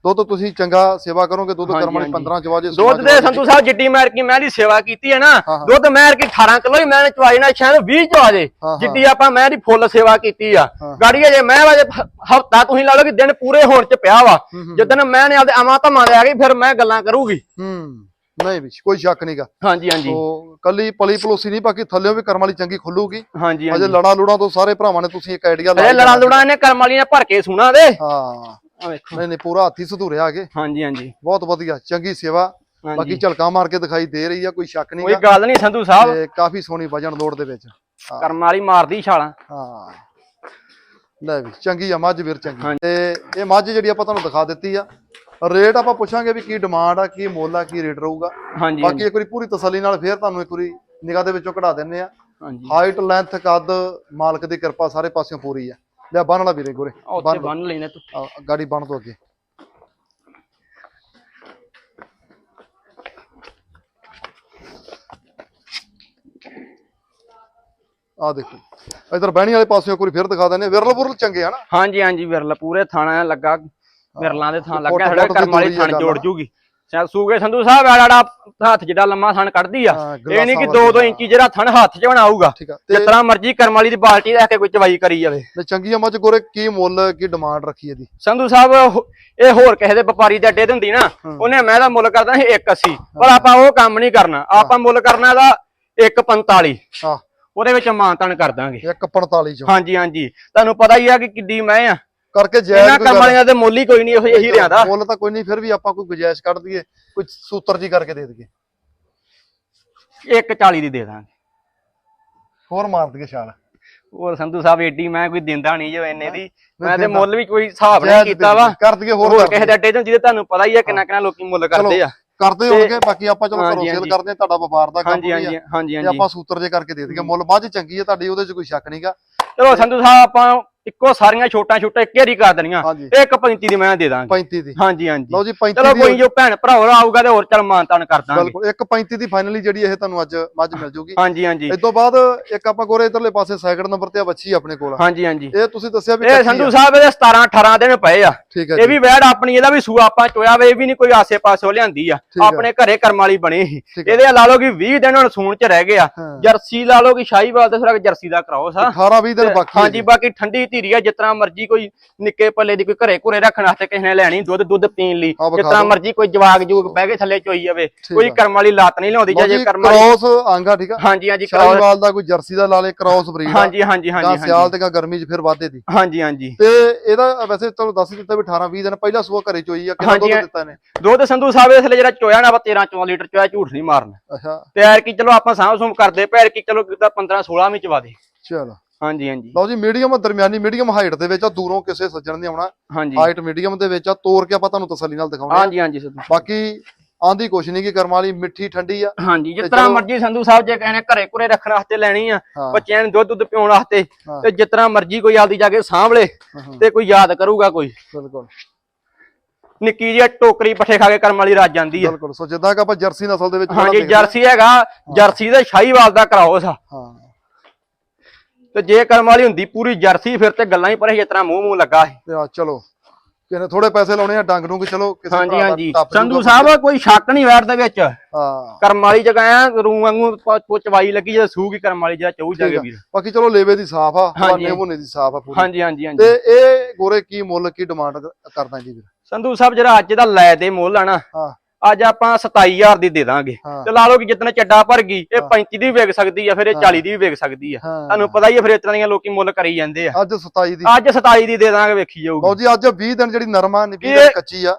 ਦੁੱਧ ਤੁਸੀਂ ਚੰਗਾ ਸੇਵਾ ਕਰੋਗੇ ਦੁੱਧ ਕਰਮ ਵਾਲੀ ਹਾਂਜੀ। 15 ਚਵਾਜੇ ਦੁੱਧ ਦੇ ਸੰਧੂ ਸਾਹਿਬ ਜਿੱਡੀ ਮੈਰ ਕੀ ਮੈਂ ਦੀ ਸੇਵਾ ਕੀਤੀ ਹੈ ਨਾ। ਦੁੱਧ ਮੈਰ ਕੀ 18 ਕਿਲੋ ਹੀ ਮੈਂ ਚਵਾਈ ਨਾ ਸ਼ਾਇਦ 20 ਚਵਾ ਦੇ। ਜਿੱਡੀ ਆਪਾਂ ਮੈਂ ਦੀ ਫੁੱਲ ਸੇਵਾ ਕੀਤੀ ਆ। ਗਾੜੀ ਜੇ ਮੈਂ ਵਜੇ ਹਫਤਾ ਤੁਸੀਂ ਲਾ ਲਓ ਕਿ ਦਿਨ ਪੂਰੇ ਹੋਣ ਚ ਪਿਆ ਵਾ। ਜਦੋਂ ਮੈਂ ਨੇ ਆਪਦੇ ਆਵਾਂ ਧਮਾਂ ਦੇ ਆ ਗਈ ਫਿਰ ਮੈਂ ਗੱਲਾਂ ਕਰੂਗੀ ਹੂੰ ਨਹੀਂ ਵੀ ਕੋਈ ਸ਼ੱਕ ਨਹੀਂਗਾ ਹਾਂਜੀ ਹਾਂਜੀ। ਸੋ ਕੱਲੀ ਪਲੀ ਪਲੋਸੀ ਨਹੀਂ ਬਾਕੀ ਥੱਲਿਓਂ ਵੀ ਕਰਮ ਵਾਲੀ ਚੰਗੀ ਖੁੱਲੂਗੀ। ਹਾਂਜੀ ਅਜੇ ਹਾਂਜੀ। ਲੜਾ ਲੁੜਾ ਤੋਂ ਸਾਰੇ ਭਰਾਵਾਂ ਨੇ ਤੁਸੀਂ ਇੱਕ ਆਈਡੀਆ ਅਜੇ ਲੜਾਂ ਲੁੜਾਂ ਇਹਨੇ ਕਰਮ ਵਾਲੀਆਂ ਭਰ ਕੇ ਸੁਣਾ ਦੇ। ਹਾਂ। ਆ ਵੇਖੋ। ਨਹੀਂ ਨਹੀਂ ਪੂਰਾ ਹਾਥੀ ਸਧੂਰੇ ਆ ਗਏ ਹਾਂਜੀ ਹਾਂਜੀ। ਬਹੁਤ ਵਧੀਆ ਚੰਗੀ ਸੇਵਾ। ਬਾਕੀ ਝਲਕਾ ਮਾਰ ਕੇ ਦਿਖਾਈ ਦੇ ਰਹੀ ਆ ਕੋਈ ਸ਼ੱਕ ਕੋਈ ਨਹੀਂਗਾ ਗੱਲ ਨਹੀਂ ਸੰਧੂ ਸਾਹਿਬ। ਤੇ ਕਾਫੀ ਸੋਹਣੀ ਵਜਨ ਲੋਡ ਦੇ ਵਿੱਚ। ਕਰਮ ਵਾਲੀ ਮਾਰਦੀ ਛਾਲਾਂ। ਹਾਂ। ਲੈ ਵੀ ਚੰਗੀ ਆ ਮੱਝ ਵੀਰ ਚੰਗੀ। ਤੇ ਇਹ ਮੱਝ ਜਿਹੜੀ ਆਪਾਂ ਤੁਹਾਨੂੰ ਦਿਖਾ ਦਿੱਤੀ ਆ ਰੇਟ ਆਪਾਂ ਪੁੱਛਾਂਗੇ ਵੀ ਕੀ ਡਿਮਾਂਡ ਆ ਕੀ ਮੁੱਲ ਆ ਕੀ ਰੇਟ ਰਹੂਗਾ। ਹਾਂਜੀ ਬਾਕੀ ਇੱਕ ਵਾਰੀ ਪੂਰੀ ਤਸੱਲੀ ਨਾਲ ਫੇਰ ਤੁਹਾਨੂੰ ਇੱਕ ਵਾਰੀ ਨਿਗਾਹ ਦੇ ਵਿੱਚੋਂ ਕਢਾ ਦਿੰਨੇ ਆ। ਹਾਂਜੀ। ਹਾਈਟ ਲੈਂਥ ਕੱਦ ਮਾਲਕ ਦੀ ਕਿਰਪਾ ਸਾਰੇ ਪਾਸਿਓਂ ਪੂਰੀ ਆ। ਲੈ ਬੰਨ ਵਾਲਾ ਵੀਰੇ ਗੋਰੇ ਉੱਥੇ ਬੰਨ ਲੈਨੇ ਤੂੰ। ਗਾੜੀ ਬੰਨ ਤੋਂ ਅੱਗੇ। ਆ ਦੇਖੋ ਇਧਰ ਬਹਿਣੀ ਵਾਲੇ ਪਾਸਿਓਂ ਵਾਰੀ ਫੇਰ ਦਿਖਾ ਦਿੰਨੇ ਵਿਰਲ ਚੰਗੇ ਆ ਨਾ। ਹਾਂਜੀ ਹਾਂਜੀ ਵਿਰਲ ਪੂਰੇ ਥਾਣਾ ਲੱਗਾ। ਵਿਰਲਾਂ ਦੇ ਥਾਂ ਫੁੱਟ- ਲੱਗਾ ਫੁੱਟ ਸਾਡਾ ਦੀ ਕਰਮ ਵਾਲੀ ਥਣ ਜੋੜ। ਜੂਗੀ। ਸੂਗੇ ਸੰਧੂ ਸਾਹਿਬ ਆ ਜਿਹੜਾ ਹੱਥ ਜਿਹੜਾ ਲੰਮਾ ਥਣ ਕੱਢਦੀ ਆ ਇਹ ਨਹੀਂ ਕਿ ਗਲਾਸਾਂ 2-2 ਵਰਗਾ। ਇੰਚੀ ਜਿਹੜਾ ਥਣ ਹੱਥ 'ਚ ਬਣਾਊਗਾ ਤਰ੍ਹਾਂ ਮਰਜ਼ੀ ਕਰਮ ਵਾਲੀ ਦੀ ਬਾਲਟੀ ਰੱਖ ਕੇ ਕੋਈ ਚਵਾਈ ਕਰੀ ਜਾਵੇ। ਤੇ ਚੰਗੀ ਮੱਝ ਗੋਰੇ ਕੀ ਮੁੱਲ ਕੀ ਡਿਮਾਂਡ ਰੱਖੀ ਇਹਦੀ? ਸੰਧੂ ਸਾਹਿਬ ਇਹ ਹੋਰ ਕਿਸੇ ਦੇ ਵਪਾਰੀ ਦੇ ਅੱਡੇ ਤੇ ਹੁੰਦੀ ਨਾ ਉਹਨੇ ਮੈਂ ਦਾ ਮੁੱਲ ਕਰਦਾ ਸੀ 180 ਪਰ ਆਪਾਂ ਉਹ ਕੰਮ ਨਹੀਂ ਕਰਨਾ। ਆਪਾਂ ਮੁੱਲ ਕਰਨਾ ਇਹਦਾ 145 ਹਾਂ। ਉਹਦੇ ਵਿੱਚ ਮਾਨਤਨ ਕਰ ਦਾਂਗੇ। 145 ਚੋਂ। ਹਾਂਜੀ ਹਾਂਜੀ। ਤੁਹਾਨੂੰ ਪਤਾ ਹੀ ਆ ਕਿ ਕਿੱਡੀ ਮੈਂ ਆ। ਕਰਕੇ ਇਹਨਾਂ ਜਾਇਜ਼ ਕੋਈ ਕੰਮ ਗੱਲ ਵਾਲੀਆਂ ਦੇ ਮੁੱਲ ਹੀ ਕੋਈ ਨਹੀਂ ਇਹੋ ਜਿਹੇ ਹੀਰਿਆਂ ਦਾ ਮੁੱਲ ਤਾਂ ਕੋਈ ਨਹੀਂ ਫਿਰ ਵੀ ਆਪਾਂ ਕੋਈ ਗੁਜਾਇਸ਼ ਕੱਢ ਦਈਏ ਕੋਈ ਸੂਤਰ ਜੀ ਕਰਕੇ ਦੇ ਦਈਏ। 140 ਦੀ ਦੇ ਦਾਂਗੇ। ਹੋਰ ਮਾਰ ਦਈਏ ਛਾਲ। ਹੋਰ ਸੰਧੂ ਸਾਹਿਬ ਏਡੀ ਮੈਂ ਕੋਈ ਦਿੰਦਾ ਨਹੀਂ ਜੋ ਇੰਨੇ ਦੀ। ਮੈਂ ਤੇ ਦਿੰਦਾ। ਮੁੱਲ ਵੀ ਕੋਈ ਹਿਸਾਬ ਨਹੀਂ ਜਾਇਜ਼ ਕੀਤਾ ਦੇ ਵਾ ਦਈਏ, ਕਰ ਦਈਏ ਹੋਰ ਹੋਰ ਕਰ ਕਿਸੇ ਦੇ ਅੱਡੇ ਤੋਂ ਜਿਹਦੇ ਤੁਹਾਨੂੰ ਪਤਾ ਹੀ ਆ ਕਿੰਨਾ ਕਿੰਨਾ ਲੋਕੀ ਮੁੱਲ ਕਰਦੇ ਆ। ਕਰਦੇ ਹੋਣਗੇ ਬਾਕੀ ਆਪਾਂ ਚਲੋ ਘਰੋਂ ਹਾਂਜੀ, ਸੇਲ ਹਾਂਜੀ। ਕਰਦੇ ਹਾਂ ਤੁਹਾਡਾ ਵਪਾਰ ਦਾ ਕੰਮ ਹਾਂਜੀ ਵੀ ਆ। ਹਾਂਜੀ ਹਾਂਜੀ ਤੇ ਹਾਂਜੀ। ਆਪਾਂ ਸੂਤਰ ਜੇ ਕਰਕੇ ਦੇ ਦਈਏ ਮੁੱਲ ਮੱਝ ਚੰਗੀ ਹੈ ਤੁਹਾਡੀ ਉਹਦੇ 'ਚ ਕੋਈ ਸ਼ੱਕ ਨਹੀਂਗਾ ਚਲੋ ਸੰਧੂ ਸਾਹਿਬ ਆਪਾਂ ਇੱਕੋ ਸਾਰੀਆਂ ਛੋਟਾਂ ਛੋਟਾਂ ਇੱਕੇ ਹੀ ਕਰ ਦੇਣੀਆਂ। ਹਾਂਜੀ। ਇੱਕ 35 ਦੀ ਮੈਂ ਦੇ ਦਾਂਗੇ। 35 ਦੀ। ਹਾਂਜੀ ਹਾਂਜੀ। ਲਓ ਜੀ 35 ਚਲੋ ਦੀ ਕੋਈ ਜੋ ਭੈਣ ਭਰਾ ਹੋਰ ਆਊਗਾ ਤੇ ਹੋਰ ਚਲ ਮਾਨਤਾਨ ਕਰ ਦਾਂਗੇ। ਬਿਲਕੁਲ ਇੱਕ 35 ਦੀ ਫਾਈਨਲੀ ਜਿਹੜੀ ਇਹ ਤੁਹਾਨੂੰ ਅੱਜ ਮੱਝ ਮਿਲ ਜੂਗੀ। ਹਾਂਜੀ ਹਾਂਜੀ। ਇਸ ਤੋਂ ਬਾਅਦ ਇੱਕ ਆਪਾਂ ਗੋਰੇ ਇਧਰਲੇ ਪਾਸੇ ਸੈਕਿੰਡ ਨੰਬਰ ਤੇ ਆ ਬੱਚੀ ਆਪਣੇ ਕੋਲ। ਹਾਂਜੀ ਹਾਂਜੀ। ਇਹ ਤੁਸੀਂ ਦੱਸਿਆ ਵੀ ਇਹ ਕੱਚੀ ਸੰਧੂ। ਸਾਹਿਬ ਇਹਦੇ 17 18 ਦਿਨ ਪਏ ਆ। ਠੀਕ ਹੈ ਇਹ ਜੀ। ਵੀ ਵੈੜ ਆਪਣੀ ਇਹਦਾ ਵੀ ਸੂਆ ਆਪਾਂ ਚੋਇਆ ਵੇ ਇਹ ਵੀ ਨਹੀਂ ਕੋਈ ਆਸੇ ਪਾਸੋਂ ਲਿਆਂਦੀ ਆ। ਠੀਕ ਆ। ਆਪਣੇ ਘਰੇ ਕਰਮ ਵਾਲੀ ਬਣੀ ਸੀ। ਠੀਕ ਆ। ਇਹਦੇ ਲਾ ਲਓ ਕਿ 20 ਦਿਨ ਹੁਣ ਸੂਣ ਚ ਰਹਿ ਗਏ ਆ। ਹਾਂ। ਜਰਸੀ ਲਾ ਲਓ ਕਿ ਸ਼ਾਹੀਵਾਲ ਤੇ ਫਿਰ ਜਰਸੀ ਦਾ ਕਰਾਓ ਸਾ। 18 20 ਦਿਨ ਬਾਕੀ ਹੈ ਹਾਂਜੀ ਬਾਕੀ ਠੰਡੀ ਧੀਰੀ ਆ ਜਿਸ ਤਰ੍ਹਾਂ ਮਰਜ਼ੀ ਕੋਈ ਨਿੱਕੇ ਪੱਲੇ ਦੀ ਕੋਈ ਘਰੇ ਘੁਰੇ ਰੱਖਣ ਵਾਸਤੇ ਕਿਸੇ ਨੇ ਲੈਣੀ ਦੁੱਧ ਦੁੱਧ ਪੀਣ ਲਈ ਦਿਓ। ਮਰਜ਼ੀ ਕੋਈ ਜਵਾਗ ਜੂਗ ਬਹਿ ਕੇ ਥੱਲੇ ਚੋਈ ਜਾਵੇ ਕੋਈ। ਕਰਮ ਵਾਲੀ ਲਾਤ ਨਹੀਂ ਲਾਉਂਦੀ ਜੇ ਕਰਮ ਵਾਲੀ ਕ੍ਰੋਸ ਆਂਗਾ ਠੀਕ ਆ? ਹਾਂਜੀ ਹਾਂਜੀ ਕਰਾਓ ਸ਼ਾਹੀਵਾਲ ਦਾ ਕੋਈ ਜਰਸੀ ਦਾ ਲਾ ਲੇ ਕ੍ਰੋਸ ਬਰੀਡ ਹਾਂਜੀ ਹਾਂਜੀ ਹਾਂਜੀ ਸਿਆਲ ਤੇ ਗਰਮੀ 'ਚ ਫਿਰ ਵਾਧੇ ਦੀ। ਹਾਂਜੀ ਹਾਂਜੀ। ਤੇ ਇਹਦਾ ਵੈਸੇ ਤੁਹਾਨੂੰ ਦੱਸ ਦਿੱਤਾ ਵੀ 18 20 ਦਿਨ ਪਹਿਲਾਂ ਸੂਆ ਘਰੇ ਚੋਈ ਆ ਕਿੰਨਾ ਦੁੱਧ ਦਿੱਤਾ ਨੇ ਦੁੱਧ ਸੰਧੂ ਸਾਹਿਬ ਇਸ ਲਈ ਜਿਹੜਾ ਚੋਇਆ ਨਾ ਵਾ 13 14 ਲੀਟਰ ਚੋਇਆ ਝੂਠ ਨਹੀਂ ਮਾਰਨਾ। ਅੱਛਾ। ਤੇ ਐਰ ਕੀ ਚਲੋ ਆਪਾਂ ਸਾਂਭ ਸੂਮ ਕਰਦੇ ਪੈਰ ਕੀ ਚਲੋ ਕਿਤਾ 15 16 ਵਿੱਚ ਦੇ। ਚਲੋ। ਹਾਂਜੀ ਹਾਂਜੀ। ਲਓ ਜੀ ਮੀਡੀਅਮ ਦਰਮਿਆਨੀ ਮੀਡੀਅਮ ਹਾਈਟ ਦੇ ਵਿੱਚ ਆ ਦੂਰੋਂ ਕਿਸੇ ਸੱਜਣ ਨੇ ਆਉਣਾ। ਹਾਂਜੀ। ਹਾਈਟ ਮੀਡੀਅਮ ਦੇ ਵਿੱਚ ਆ ਤੋਰ ਕੇ ਆਪਾਂ ਤੁਹਾਨੂੰ ਤਸੱਲੀ ਨਾਲ ਦਿਖਾਉਣਾ ਹਾਂਜੀ ਹਾਂਜੀ ਸੰਧੂ ਬਾਕੀ ਆਂਦੀ ਕੁਛ ਨਹੀਂ ਕੀ ਕਰਮ ਵਾਲੀ ਮਿੱਠੀ ਠੰਡੀ ਆ। ਹਾਂਜੀ ਚਲੋ- ਮਰਜ਼ੀ ਸੰਧੂ ਸਾਹਿਬ ਜੇ ਕਹਿੰਦੇ ਘਰੇ ਘੁਰੇ ਰੱਖਣ ਵਾਸਤੇ ਲੈਣੀ ਆ ਬੱਚਿਆਂ ਨੂੰ ਦੁੱਧ ਦੁੱਧ ਪਿਉਣ ਵਾਸਤੇ। ਤੇ ਤਰ੍ਹਾਂ ਮਰਜ਼ੀ ਕੋਈ ਆਲਦੀ ਜਾ ਕੇ ਸਾਂਭ ਲੇ ਹਾਂ, ਤੇ ਕੋਈ ਯਾਦ ਕਰੂਗਾ ਕੋਈ। ਬਿਲਕੁਲ। ਨਿੱਕੀ ਜਿਹੀ ਟੋਕਰੀ ਪੱਠੇ ਖਾ ਕੇ ਕਰਮ ਵਾਲੀ ਰੱਜ ਜਾਂਦੀ ਆ। ਬਿਲਕੁਲ ਸੋ ਜਿੱਦਾਂ ਕਿ ਆਪਾਂ ਜਰਸੀ ਨਸਲ ਦੇ ਵਿੱਚ ਹਾਂਜੀ। ਜਰਸੀ ਹੈਗਾ ਜਰਸੀ ਦੇ ਸ਼ਾਹੀਵਾਲ ਦਾ ਕਰਾਓ ਸਾ। ਹਾਂ। ਤੇ ਜੇ ਕਰਮ ਵਾਲੀ ਹੁੰਦੀ ਪੂਰੀ ਜਰਸੀ ਫਿਰ ਤੇ ਗੱਲਾਂ ਹੀ ਪਰੇ ਤਰ੍ਹਾਂ ਮੂੰਹ ਮੂੰਹ ਲੱਗਾ ਸੀ। ਤੇ ਆ ਚਲੋ। ਕਿਨੇ ਥੋੜੇ ਪੈਸੇ ਲਾਉਣੇ ਆ ਡੰਗ ਨੂੰ ਕਿ ਚਲੋ ਕਿਸੇ ਹਾਂਜੀ ਹਾਂਜੀ। ਸੰਧੂ ਜੂਗਾ। ਸਾਹਿਬ ਕੋਈ ਸ਼ੱਕ ਨਹੀਂ ਵੈਟ ਦੇ ਵਿੱਚ। ਹਾਂ। ਕਰਮ ਵਾਲੀ ਜਗ੍ਹਾ ਆ ਰੂ ਵਾਂਗੂ ਚਵਾਈ ਲੱਗੀ ਜਦੋਂ ਸੂਗੀ ਕਰਮ ਵਾਲੀ ਜਿਹੜਾ ਚਊ ਜਾ ਕੇ ਠੀਕ ਆ। ਵੀਰ। ਬਾਕੀ ਚਲੋ ਲੇਵੇ ਦੀ ਸਾਫ਼ ਆ। ਬਾਨੇ ਬੁਨੇ ਦੀ ਸਾਫ਼ ਆ ਪੂਰੀ। ਹਾਂਜੀ ਹਾਂਜੀ ਹਾਂਜੀ। ਤੇ ਇਹ ਗੋਰੇ ਕੀ ਮੁੱਲ ਕੀ ਡਿਮਾਂਡ ਕਰਦਾ ਜੀ ਵੀਰ? ਸੰਧੂ ਸਾਹਿਬ ਜਿਹੜਾ ਅੱਜ ਦਾ ਲੈ ਦੇ ਮੁੱਲ ਆ ਨਾ ਹਾਂ। ਅੱਜ ਆਪਾਂ 27000 ਦੀ ਦੇ ਦਾਂਗੇ। ਤੇ ਲਾ ਲਓ ਕਿ ਜਿੱਦਣ ਚੱਡਾ ਭਰ ਗਈ ਇਹ ਹਾਂ। 35 ਦੀ ਵੀ ਵਿਕ ਸਕਦੀ ਆ ਫਿਰ ਇਹ ਹਾਂ। 40 ਦੀ ਵੀ ਵਿਕ ਸਕਦੀ ਆ। ਤੁਹਾਨੂੰ ਪਤਾ ਹੀ ਆ ਫਿਰ ਇਸ ਤਰ੍ਹਾਂ ਦੀਆਂ ਲੋਕੀ ਮੁੱਲ ਕਰੀ ਜਾਂਦੇ ਆ। ਅੱਜ 27 ਦੀ। ਅੱਜ 27 ਦੀ ਦੇ ਦਾਂਗੇ ਵੇਖੀ ਜਾਊਗੀ। ਲਓ ਜੀ ਅੱਜ 20 ਦਿਨ ਜਿਹੜੀ ਨਰਮਾ ਨਿੱਕੀ ਕੱਚੀ ਆ।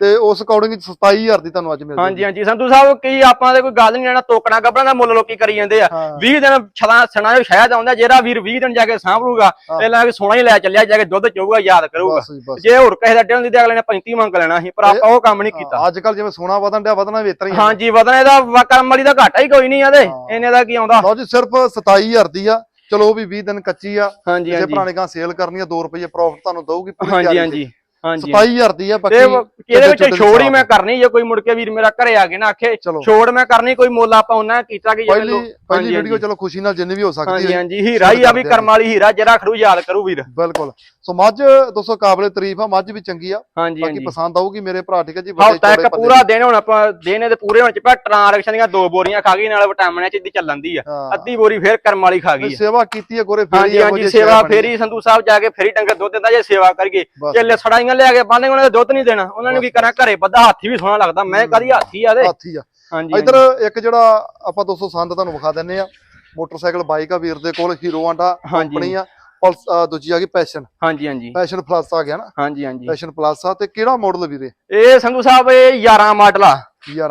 ਤੇ ਉਸ ਅਕੋਰਡਿੰਗ 27000 ਦੀ ਤੁਹਾਨੂੰ ਅੱਜ ਮਿਲ ਹਾਂਜੀ ਹਾਂਜੀ। ਸੰਧੂ ਸਾਹਿਬ ਕੀ ਆਪਾਂ ਦੇ ਕੋਈ ਗੱਲ ਨਹੀਂ ਲੈਣਾ ਤੋਕਣਾ ਗੱਬਰਾਂ ਦਾ ਮੁੱਲ ਲੋਕੀ ਕਰੀ ਜਾਂਦੇ ਆ। ਹਾਂ। 20 ਦਿਨ ਛਲਾ ਸਣਾ ਸ਼ਾਇਦ ਆਉਂਦਾ ਜਿਹੜਾ ਵੀਰ 20 ਦਿਨ ਜਾ ਕੇ ਸਾਂਭ ਲੂਗਾ। ਇਹ ਲੈ ਕੇ ਸੋਨਾ ਹੀ ਲੈ ਚੱਲਿਆ ਜਾ ਕੇ ਦੁੱਧ ਚੋਊਗਾ ਯਾਦ ਕਰੂਗਾ। ਜੀ ਹੋਰ ਕਿਸੇ ਦਾ ਅੱਡੇ ਹੁੰਦੀ ਤੇ ਅਗਲੇ ਨੇ 35 ਮੰਗ ਲੈਣਾ ਸੀ ਪਰ ਆਪਾਂ ਉਹ ਕੰਮ ਨਹੀਂ ਕੀਤਾ। ਅੱਜ ਕੱਲ ਜਿਵੇਂ ਸੋਨਾ ਵਧਣ ਡਿਆ ਵਧਣਾ ਵੀ ਇਤਰਾ ਹੀ। ਹਾਂਜੀ ਵਧਣਾ ਇਹਦਾ ਕਰਮ ਵਾਲੀ ਦਾ ਘਾਟਾ ਹੀ ਕੋਈ ਨਹੀਂ ਆਦੇ। ਇਹਨੇ ਦਾ ਕੀ ਆਉਂਦਾ? ਲਓ ਜੀ ਸਿਰਫ 27000 ਦੀ ਆ। ਚਲੋ ਉਹ ਵੀ 20 ਦਿਨ ਕੱਚੀ ਆ। ਹਾਂਜੀ ਜੇ ਪੁਰਾਣੇ ਗਾਂ ਸੇਲ ਕਰਨੀ ਆ 2 ਰੁਪਏ ਪ੍ਰੋਫਿਟ ਤੁਹਾਨੂੰ ਦਊਗੀ ਪੂਰੀ ਹਾਂਜੀ ਹਾਂਜੀ। ਹਾਂਜੀ 27000 ਦੀ ਆ ਬਾਕੀ ਇਹਦੇ ਵਿੱਚ ਛੋੜ ਹੀ ਮੈਂ ਕਰਨੀ ਜੇ ਕੋਈ ਮੁੜ ਕੇ ਵੀਰ ਮੇਰਾ ਘਰੇ ਆ ਕੇ ਨਾ ਆਖੇ ਛੋੜ ਮੈਂ ਕਰਨੀ ਕੋਈ ਮੁੱਲ ਆਪਾਂ ਉਹਨਾਂ ਕੀਤਾ ਕਿ ਪਹਿਲੀ ਪਹਿਲੀ ਹਾਂਜੀ, ਵੀਡੀਓ ਚਲੋ ਖੁਸ਼ੀ ਨਾਲ ਜਿੰਨੀ ਵੀ ਹੋ ਸਕਦੀ ਹਾਂਜੀ ਹੈ ਹਾਂਜੀ ਹੀਰਾ ਹੀ ਆ ਵੀ ਕਰਮ ਵਾਲੀ ਹੀਰਾ ਜਿਹੜਾ ਖੜੂ ਯਾਦ ਕਰੂ ਵੀਰ। ਬਿਲਕੁਲ। ਸੋ ਮੱਝ ਦੋਸਤੋ ਕਾਬਲੇ ਤਾਰੀਫ ਆ ਮੱਝ ਵੀ ਚੰਗੀ ਆ। ਹਾਂਜੀ ਬਾਕੀ ਹਾਂਜੀ। ਪਸੰਦ ਆਊਗੀ ਮੇਰੇ ਭਰਾ ਠੀਕ ਹੈ ਜੀ? ਹਫਤਾ ਇੱਕ ਪੂਰਾ ਦਿਨ ਹੁਣ ਆਪਾਂ ਦਿਨ ਦੇ ਪੂਰੇ ਹੋਣ ਚ ਪਿਆ ਟ੍ਰਾਂਜੈਕਸ਼ਨ ਦੀਆਂ ਦੋ ਬੋਰੀਆਂ ਖਾ ਗਈ ਨਾਲ ਵਿਟਾਮਿਨਾਂ ਚ ਇੱਦੀ ਚੱਲਣ ਦੀ ਆ। ਅੱਧੀ ਬੋਰੀ ਫੇਰ ਕਰਮ ਵਾਲੀ ਖਾ ਗਈ ਸੇਵਾ ਕੀਤੀ ਹੈ ਗੋਰੇ ਫੇਰੀ ਹਾਂਜੀ ਹਾਂਜੀ ਸੇਵਾ। ਫੇਰੀ ਸੰਧੂ ਸਾਹਿਬ ਜਾ ਕੇ ਫੇਰੀ ਡੰਗਰ ਦੁੱਧ ਦਿੰਦਾ ਜੇ ਸੇਵਾ ਕਰੀਏ। ਜੇ ਲਸੜਾਈਆਂ ਲਿਆ ਕੇ ਬੰਦੇ ਉਹਨਾਂ ਦੇ ਦੁੱਧ ਨਹੀਂ ਦੇਣਾ। ਉਹਨਾਂ ਨੇ ਕੀ ਕਰਨਾ ਘਰੇ ਬੱਧਾ ਹਾਥੀ ਵੀ ਸੋਹਣਾ ਲੱਗਦਾ। ਮੈਂ ਕਦੀ ਹਾਥੀ ਆ ਦੇ। ਹਾਥੀ ਆ। ਹਾਂਜੀ ਇਧਰ ਇੱਕ ਜਿਹੜਾ ਆਪਾਂ ਦੋਸਤੋ ਸੰਦ ਤੁਹਾਨੂੰ ਵਿਖਾ ਦਿੰਨੇ ਆ ਮੋਟਰਸਾਈਕਲ ਬਾਈਕ ਆ ਵੀਰ ਦੇ ਕੋਲ ਹੀਰੋ ਆਂਡਾ। ਕੰਪਨੀ ਆ। ਪਲਸ ਦੂਜੀ ਆ ਗਈ ਪੈਸ਼ਨ। ਹਾਂਜੀ ਹਾਂਜੀ। ਪੈਸ਼ਨ ਪਲੱਸ ਆ ਗਿਆ ਨਾ। ਹਾਂਜੀ ਹਾਂਜੀ। ਪੈਸ਼ਨ ਪਲੱਸ ਆ। ਤੇ ਕਿਹੜਾ ਮਾਡਲ ਵੀਰੇ? ਇਹ ਸੰਧੂ ਸਾਹਿਬ ਇਹ 11 ਮਾਡਲ ਆ।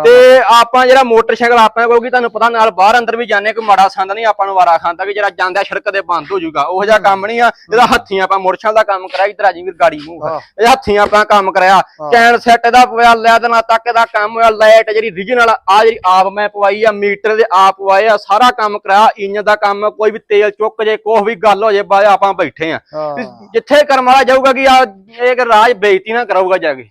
ਤੇ ਆਪਾਂ ਜਿਹੜਾ ਮੋਟਰਸਾਈਕਲ ਆਪਾਂ ਕੋਲ ਕੀ ਤੁਹਾਨੂੰ ਪਤਾ ਨਾਲ ਬਾਹਰ ਅੰਦਰ ਵੀ ਜਾਂਦੇ ਕੋਈ ਮਾੜਾ ਸੰਦ ਨਹੀਂ ਆਪਾਂ ਨੂੰ ਵਾਰਾ ਖਾਂਦਾ ਕਿ ਜਿਹੜਾ ਜਾਂਦਾ ਸੜਕ ਤੇ ਬੰਦ ਹੋ ਜਾਊਗਾ ਉਹੋ ਜਿਹਾ ਕੰਮ ਨਹੀਂ ਆ ਇਹਦਾ ਹੱਥੀਂ ਆਪਾਂ ਮੋਟਰਸਾਈਕਲ ਦਾ ਕੰਮ ਕਰਾਇਆ ਇਧਰ ਜੀ ਵੀਰ ਗਾੜੀ ਮੂੰਹ। ਇਹ ਹੱਥੀਂ ਆਪਾਂ ਕੰਮ ਕਰਾਇਆ। ਚੈਨ ਸੈੱਟ ਦਾ ਪਵਾਇਆ ਲੈ ਦੇਣਾ ਤੱਕ ਦਾ ਕੰਮ ਹੋਇਆ ਲਾਈਟ ਜਿਹੜੀ ਰੀਜਨਲ ਆ ਜਿਹੜੀ ਆਪ ਮੈਂ ਪਵਾਈ ਆ ਮੀਟਰ ਦੇ ਆਪ ਪਵਾਏ ਆ ਸਾਰਾ ਕੰਮ ਕਰਾਇਆ ਇੰਜਨ ਦਾ ਕੰਮ ਕੋਈ ਵੀ ਤੇਲ ਚੁੱਕ ਜੇ ਕੋਈ ਵੀ ਗੱਲ ਹੋ ਜੇ ਬਾਅਦ ਆਪਾਂ ਬੈਠੇ ਆ। ਜਿੱਥੇ ਕਰਮ ਵਾਲਾ ਜਾਊਗਾ ਕਿ ਆ ਇਹ ਰਾਜ ਬੇਇੱਜ਼ਤੀ ਨਾ ਕਰਾਊਗਾ ਜਾ ਕੇ।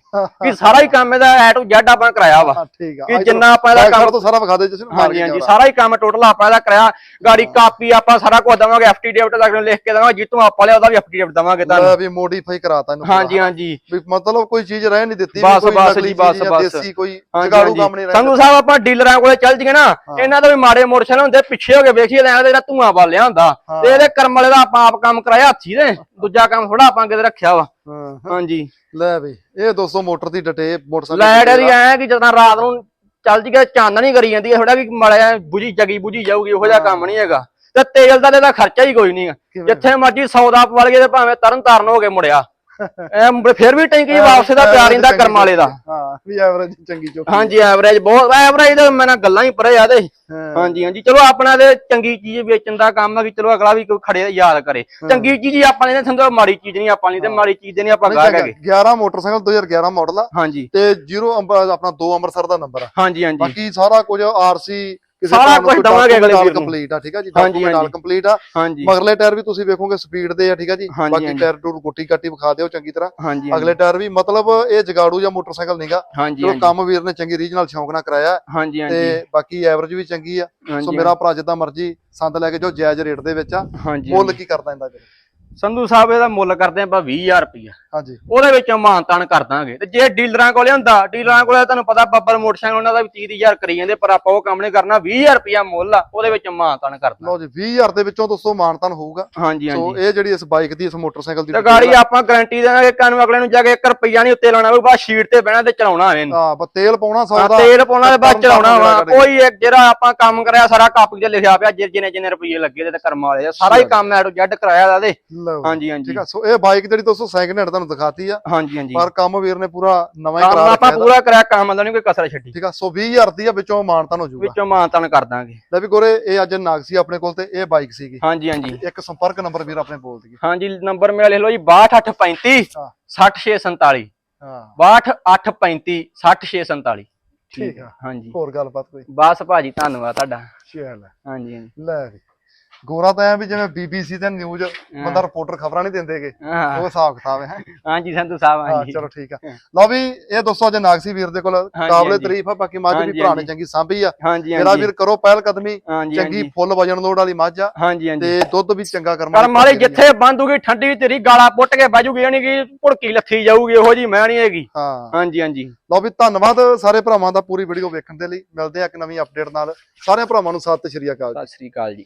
ਕਿ ਸਾਰਾ ਹੀ ਕੰਮ ਇਹਦਾ ਐ ਟੂ ਜ਼ੈਡ ਆਪਾਂ ਕਰਾਇਆ ਵਾ। ਠੀਕ ਆ। ਕਿ ਜਿੰਨਾ ਆਪਾਂ ਇਹਦਾ ਕੰਮ ਤੋਂ ਸਾਰਾ ਵਿਖਾ ਦੇ ਜਿਸ ਨੂੰ ਹਾਂਜੀ ਹਾਂਜੀ ਸਾਰਾ ਹੀ ਕੰਮ ਟੋਟਲ ਆਪਾਂ ਇਹਦਾ ਕਰਾਇਆ ਗਾੜੀ ਕਾਪੀ ਆਪਾਂ ਸਾਰਾ ਕੁਝ ਦਵਾਂਗੇ ਐਫਟੀਡੇਵਟ ਤੱਕ ਨੂੰ ਲਿਖ ਕੇ ਦਵਾਂਗੇ ਜਿੱਤੋਂ ਆਪਾਂ ਲਿਆ ਉਹਦਾ ਵੀ ਐਫਟੀਡੇਵਟ ਦਵਾਂਗੇ ਤੁਹਾਨੂੰ। ਵੀ ਮੋਡੀਫਾਈ ਕਰਾਤਾ ਇਹਨੂੰ ਹਾਂਜੀ ਹਾਂਜੀ। ਵੀ ਮਤਲਬ ਕੋਈ ਚੀਜ਼ ਰਹਿ ਨਹੀਂ ਦਿੱਤੀ ਬਸ, ਬਸ ਜੀ, ਬਸ, ਬਸ। ਦੇਸੀ ਕੋਈ ਜਗਾੜੂ। ਕੰਮ ਨਹੀਂ ਰਹਿ ਸੰਧੂ ਸਾਹਿਬ ਆਪਾਂ ਡੀਲਰਾਂ ਕੋਲੇ ਚੱਲ ਜੀਏ ਨਾ ਇਹਨਾਂ ਦਾ ਵੀ ਮਾੜੇ ਮੋਟਰਸਾਈਕਲ ਹੁੰਦੇ ਪਿੱਛੇ ਹੋ ਕੇ ਵੇਖੀਏ ਲੈ ਜਿਹੜਾ ਧੂਆਂ ਬਾਲਿਆ ਹੁੰਦਾ। ਤੇ ਇਹਦੇ ਕਰਮ ਵਾਲੇ ਦਾ ਆਪਾਂ ਆਪ ਕੰਮ ਕਰਾਇਆ ਹੱਥੀ ਦੇ। ਦੂਜਾ ਕੰਮ ਥੋੜਾ ਆਪਾਂ ਕਿਤੇ ਰੱਖਿਆ ਵਾ। ਹਾਂ, ਹਾਂਜੀ। ਲੈ ਬਈ ਇਹ ਦੋਸਤੋ ਮੋਟਰ ਦੀ ਡਟੇ ਮੋਟਰਸਾਈਕਲ ਲਾਈਟ ਇਹਦੀ ਐ ਕਿ ਜਦੋਂ ਰਾਤ ਨੂੰ ਚੱਲ ਜੀ ਕੇ ਚਾਨਣੀ ਕਰੀ ਜਾਂਦੀ ਹੈ ਥੋੜਾ ਕਿ ਮਾੜਾ ਬੁਝੀ ਜਗੀ ਬੁਝੀ ਜਾਊਗੀ ਉਹੋ ਜਿਹਾ ਕੰਮ ਨਹੀਂ ਹੈਗਾ। ਤੇ ਤੇਲ ਦਾ ਤੇ ਇਹਦਾ ਖਰਚਾ ਹੀ ਕੋਈ ਨਹੀਂ? ਜਿੱਥੇ ਮਰਜ਼ੀ 100 ਦਾ ਪਵਾ ਲਈਏ ਤੇ ਭਾਵੇਂ ਤਰਨ ਤਾਰਨ ਹੋ ਕੇ ਮੁੜਿਆ। ਐ ਫਿਰ ਵੀ ਟੈਂਕੀ ਵਾਪਸ ਦਾ ਪਿਆਰ ਰਹਿੰਦਾ ਕਰਮ ਵਾਲੇ ਦਾ। ਹਾਂ ਵੀ ਐਵਰੇਜ ਚੰਗੀ ਚੁੱਕ ਹਾਂਜੀ ਐਵਰੇਜ ਬਹੁਤ ਐਵਰੇਜ ਤਾਂ ਮੈਂ ਗੱਲਾਂ ਹੀ ਪਰੇ ਆ ਹਾਂ। ਹਾਂਜੀ ਹਾਂਜੀ ਚਲੋ ਆਪਣਾ ਤੇ ਚੰਗੀ ਚੀਜ਼ ਵੇਚਣ ਦਾ ਕੰਮ ਹੈ ਕਿ ਚਲੋ ਅਗਲਾ ਵੀ ਕੋਈ ਖੜੇ ਯਾਦ ਕਰੇ। ਚੰਗੀ ਚੀਜ਼ ਆਪਾਂ ਨੇ ਸਮਝੋ ਮਾੜੀ ਚੀਜ਼ ਨਹੀਂ ਆਪਾਂ ਲਈ ਤੇ ਮਾੜੀ ਚੀਜ਼ ਦੇ ਨਹੀਂ ਆਪਾਂ ਗਾਹ ਹੈਗੇ। 11 ਮੋਟਰਸਾਈਕਲ 2011 ਮਾਡਲ ਆ। ਹਾਂਜੀ। ਤੇ 0 ਆਪਣਾ 2 ਅੰਮ੍ਰਿਤਸਰ ਦਾ ਨੰਬਰ ਆ। ਹਾਂਜੀ ਹਾਂਜੀ। ਬਾਕੀ ਸਾਰਾ ਕੁਝ ਆਰਸੀ ਸਾਰਾ ਕੁਝ ਦਵਾਂਗੇ ਅਗਲੇ ਵੀਰ ਨੂੰ। ਕੰਪਲੀਟ ਆ ਠੀਕ ਆ ਜੀ ਹਾਂਜੀ, ਡਾਕੂਮੈਂਟ ਨਾਲ। ਕੰਪਲੀਟ ਆ। ਮਗਰਲੇ ਟਾਇਰ ਵੀ ਤੁਸੀਂ ਵੇਖੋਗੇ ਸਪੀਡ ਦੇ ਆ ਠੀਕ ਆ ਜੀ। ਬਾਕੀ। ਟਾਇਰ ਟੂਰ ਗੁੱਟੀ ਕਾਟੀ ਵਿਖਾ ਦਿਓ ਚੰਗੀ ਤਰ੍ਹਾਂ। ਅਗਲੇ ਟਾਇਰ ਵੀ ਮਤਲਬ ਇਹ ਜਗਾੜੂ ਜਾਂ ਮੋਟਰਸਾਈਕਲ ਨਹੀਂਗਾ ਹਾਂਜੀ ਕੰਮ ਵੀਰ ਨੇ ਚੰਗੀ ਰੀਜਨਲ ਸ਼ੌਂਕ ਨਾਲ ਕਰਾਇਆ। ਤੇ ਬਾਕੀ ਐਵਰੇਜ ਵੀ ਚੰਗੀ ਆ। ਸੋ ਮੇਰਾ ਭਰਾ ਜਿੱਦਾਂ ਮਰਜ਼ੀ ਸੰਦ ਲੈ ਕੇ ਜੋ ਜਾਇਜ਼ ਰੇਟ ਦੇ ਵਿੱਚ ਆ। ਮੁੱਲ ਕੀ ਕਰਦਾ ਇਹਦਾ? ਸੰਧੂ ਸਾਹਿਬ ਇਹਦਾ ਮੁੱਲ ਕਰਦੇ ਆਪਾਂ 20000 ਰੁਪਇਆ ਹਾਂਜੀ। ਉਹਦੇ ਵਿੱਚੋਂ ਮਾਨਤਾਨ ਕਰ ਦਾਂਗੇ। ਤੇ ਜੇ ਡੀਲਰਾਂ ਕੋਲੇ ਹੁੰਦਾ ਡੀਲਰਾਂ ਕੋਲੇ ਤੁਹਾਨੂੰ ਪਤਾ ਬੱਬਰ ਮੋਟਰਸਾਈਕਲ ਉਹਨਾਂ ਦਾ ਵੀ 30000 ਕਰੀ ਜਾਂਦੇ ਪਰ ਆਪਾਂ ਉਹ ਕੰਮ ਨਹੀਂ ਕਰਨਾ। 20000 ਰੁਪਇਆ ਮੁੱਲ ਆ ਉਹਦੇ ਵਿੱਚ ਮਾਨਤਾਨ ਕਰਦਾ ਲਓ ਜੀ 20000 ਦੇ ਵਿੱਚੋਂ ਦੋਸਤੋ ਮਾਨਤਨ ਹੋਊਗਾ। ਹਾਂਜੀ ਸੋ ਹਾਂਜੀ। ਇਹ ਜਿਹੜੀ ਇਸ ਬਾਈਕ ਦੀ ਇਸ ਮੋਟਰਸਾਈਕਲ ਦੀ ਤੇ ਗਾੜੀ ਆਪਾਂ ਗਾਰੰਟੀ ਦੇਵਾਂਗੇ ਕਾਨੂੰ ਅਗਲੇ ਨੂੰ ਜਾ ਕੇ 1 ਰੁਪਈਆ ਨਹੀਂ ਉੱਤੇ ਲਾਉਣਾ ਬਸ ਸ਼ੀਟ ਤੇ ਬਹਿਣਾ ਤੇ ਚਲਾਉਣਾ ਇਹਨੂੰ। ਹਾਂ ਬਸ ਤੇਲ ਪਾਉਣਾ ਸੌ ਹਾਂ, ਦਾ ਤੇਲ ਪਾਉਣਾ ਤੇ ਤਾਰਨ ਚਲਾਉਣਾ ਵਾ। ਕੋਈ ਇੱਕ ਜਿਹੜਾ ਆਪਾਂ ਕੰਮ ਕਰਿਆ ਸਾਰਾ ਕਾਪੀ ਤੇ ਲਿਖਿਆ ਪਿਆ ਜਿੰਨੇ ਜਿੰਨੇ ਰੁਪਏ ਲੱਗੇ ਤੇ ਕਰਮ ਵਾਲੇ ਸਾਰਾ ਹੀ ਕੰਮ ਐ ਟੂ ਜ਼ੈਡ ਕਰਾਇਆ ਦਾ ਲਓ ਹਾਂਜੀ ਹਾਂਜੀ। ਠੀਕ ਆ? ਸੋ ਇਹ ਬਾਈਕ ਜਿਹੜੀ ਦੋਸਤੋ ਸੈਕਿੰਡ ਹੈਂਡ ਤੁਹਾਨੂੰ ਦਿਖਾਤੀ ਆ। ਹਾਂਜੀ ਹਾਂਜੀ। ਪਰ ਕੰਮ ਵੀਰ ਨੇ ਪੂਰਾ ਨਵਾਂ ਹੀ ਕੰਮ ਕਰਾ ਆਪਾਂ ਰੱਖਿਆ ਇਹਦਾ। ਪੂਰਾ ਕਰਿਆ ਕੰਮ ਦਾ ਨਹੀਂ ਕੋਈ ਕਸਰ ਛੱਡੀ। ਠੀਕ ਆ? ਸੋ 20000 ਦੀ ਆ ਵਿੱਚੋਂ ਮਾਨਤਨ ਹੋ ਜਾਊਗਾ। ਵਿੱਚੋਂ ਮਾਨਤਾਨ ਕਰ ਦਾਂਗੇ। ਲੈ ਵੀ ਗੋਰੇ ਇਹ ਅੱਜ ਨਾਗਸੀ ਆਪਣੇ ਕੋਲ ਤੇ ਇਹ ਬਾਈਕ ਸੀਗੀ। ਹਾਂਜੀ ਹਾਂਜੀ। ਇੱਕ ਸੰਪਰਕ ਨੰਬਰ ਵੀਰ ਆਪਣੇ ਬੋਲ ਦਈਏ ਹਾਂਜੀ ਨੰਬਰ ਮੇਰਾ ਲਿਖ ਲਓ ਜੀ 62835 ਹਾਂ। 60647 ਹਾਂ। 62835 60647 ਠੀਕ ਆ। ਹਾਂਜੀ। ਹੋਰ ਗੱਲਬਾਤ ਕੋਈ? ਬਸ ਭਾਜੀ ਧੰਨਵਾਦ ਤੁਹਾਡਾ। ਚੱਲ ਹਾਂਜੀ ਹਾਂਜੀ। ਲੈ ਵੀ। ਗੋਰਾ ਤਾਂ ਐ ਵੀ ਜਿਵੇਂ ਬੀਬੀਸੀ ਤੇ ਨਿਊਜ਼ ਬੰਦਾ ਰਿਪੋਰਟਰ ਖਬਰਾਂ ਨਹੀਂ ਦਿੰਦੇਗੇ ਉਹ ਹਿਸਾਬ ਕਿਤਾਬ ਹੈ। ਹਾਂਜੀ ਸੰਧੂ ਸਾਹਿਬ ਹਾਂਜੀ ਚਲੋ ਠੀਕ ਆ। ਲਓ ਵੀ ਇਹ ਦੋਸਤੋ ਅੱਜ ਨਾਗਸੀ ਵੀਰ ਦੇ ਕੋਲ ਕਾਬਲੇ। ਤਾਰੀਫ ਆ ਬਾਕੀ ਮੱਝ ਵੀ ਭਰਾ ਨੇ। ਚੰਗੀ ਸਾਂਭੀ ਆ। ਮੇਰਾ ਵੀਰ ਕਰੋ ਪਹਿਲ ਕਦਮੀ ਚੰਗੀ ਫੁੱਲ ਵਜਨ ਲੋੜ ਵਾਲੀ ਮੱਝ ਆ। ਤੇ ਦੁੱਧ ਵੀ ਚੰਗਾ ਕਰਮਾ ਕਰਮ ਵਾਲੀ ਜਿੱਥੇ ਬੰਦੂਗੀ ਠੰਡੀ ਤੇਰੀ ਗਾਲਾ ਪੁੱਟ ਕੇ ਬਾਜੂਗੀ ਯਾਨੀ ਕਿ ਭੁੜਕੀ ਲੱਥੀ ਜਾਊਗੀ ਉਹੋ ਜੀ ਮੈਂ ਨਹੀਂ ਹੈਗੀ। ਹਾਂਜੀ ਹਾਂਜੀ ਲਓ ਵੀ ਧੰਨਵਾਦ ਸਾਰੇ ਭਰਾਵਾਂ ਦਾ ਪੂਰੀ ਵੀਡੀਓ ਵੇਖਣ ਦੇ ਲਈ। ਮਿਲਦੇ ਆ ਇੱਕ ਨਵੀਂ ਅਪਡੇਟ ਨਾਲ। ਸਾਰਿਆਂ ਭਰਾਵਾਂ ਨੂੰ ਸਤਿ ਸ਼੍ਰੀ ਅਕਾਲ ਸਤਿ ਸ੍ਰੀ ਅਕਾਲ ਜੀ।